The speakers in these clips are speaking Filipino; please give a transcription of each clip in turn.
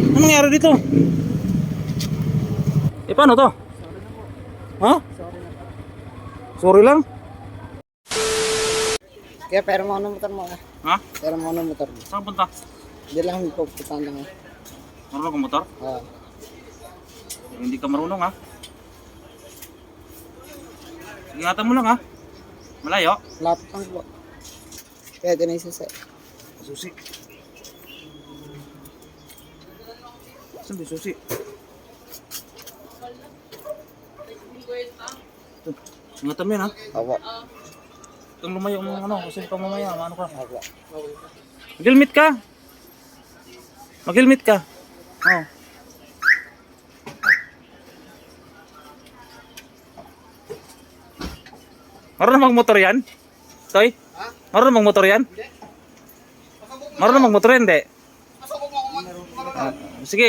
Anong nangyari dito? Eh, paano to? Ha? Sorry lang. Kaya pero mo ano motor mo ah. Ha? Pero mo ano motor mo. Saan punta? Hindi lang hindi pupuntahan lang ah. Marunong kang motor? Ah. Hindi ka marunong ha? Ingatan mo lang ha? Malayo? Lapit lang po. Na isa sa... Susi. Yung susi? Ito. Ingatan mo yan ha? Awa. Itong lumayo mo ano, kasi pa mamaya, ano ka? Awa. Mag-helmet ka. Mag-helmet ka. Oh. Marunong magmotor yan? Toy? Marunong magmotor yan? Marunong magmotor yan, hindi? Ah, sige,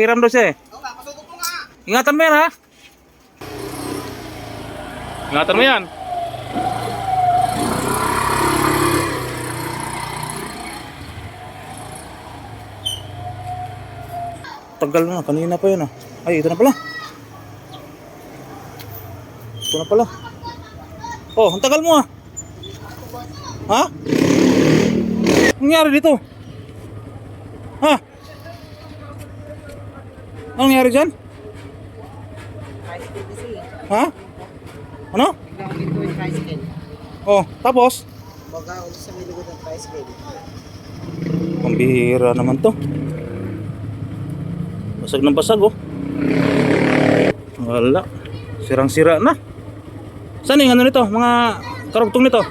hiram doon siya eh. Ingatan mo yan ha? Ingatan mo yan. Tagal na, kanina pa yun ah. Ay, ito na pala. Ito na pala. Oh, ang tagal mo ah. Ha? Nangyari dito? Ha? Anong nangyari dyan? Ha? Ano? Biglang dito yung tricycle. Oh, tapos? Baga ulit sa may likod ng tricycle. Pambihira naman to. Basag ng basag oh. Wala. Sirang-sira na. Saan yung ano nito? Mga karugtong nito?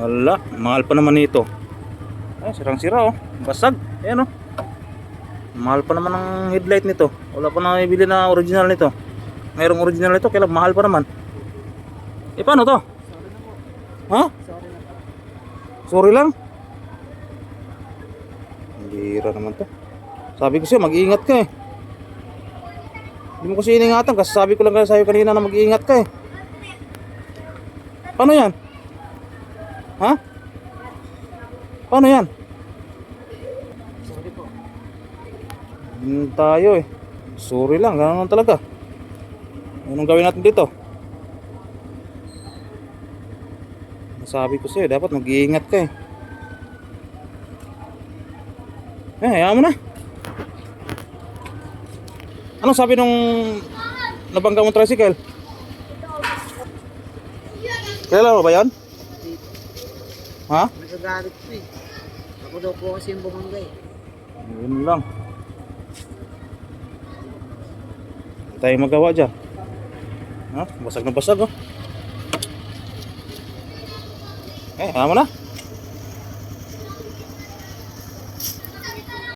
Wala. Mahal pa naman nito. Ay, sirang-sira oh. Basag. Ayan oh. Mahal pa naman ang headlight nito. Wala pa na ibili na original nito. Mayroong original nito, kaya mahal pa naman. Eh, paano to? Ha? Sorry lang. Hira naman to. Sabi ko sa'yo, mag-iingat ka eh. Hindi mo kasi iningatan kasi sabi ko lang kasi sa'yo kanina na mag-iingat ka eh. Paano yan? Ha? Paano yan? Sorry po. Hindi tayo eh. Sorry lang, ganun lang talaga. Anong gawin natin dito? Sabi ko sa'yo, dapat mag-iingat ka eh. Eh, hayaan mo na. Anong sabi nung nabangga mong tricycle? Kilala mo ba yan? Ha? Nagagalit po eh. Ako daw po kasi yung bumangga eh. Yun lang. Hindi tayo magawa dyan. Ha? Basag na basag oh. Eh, hayaan mo na.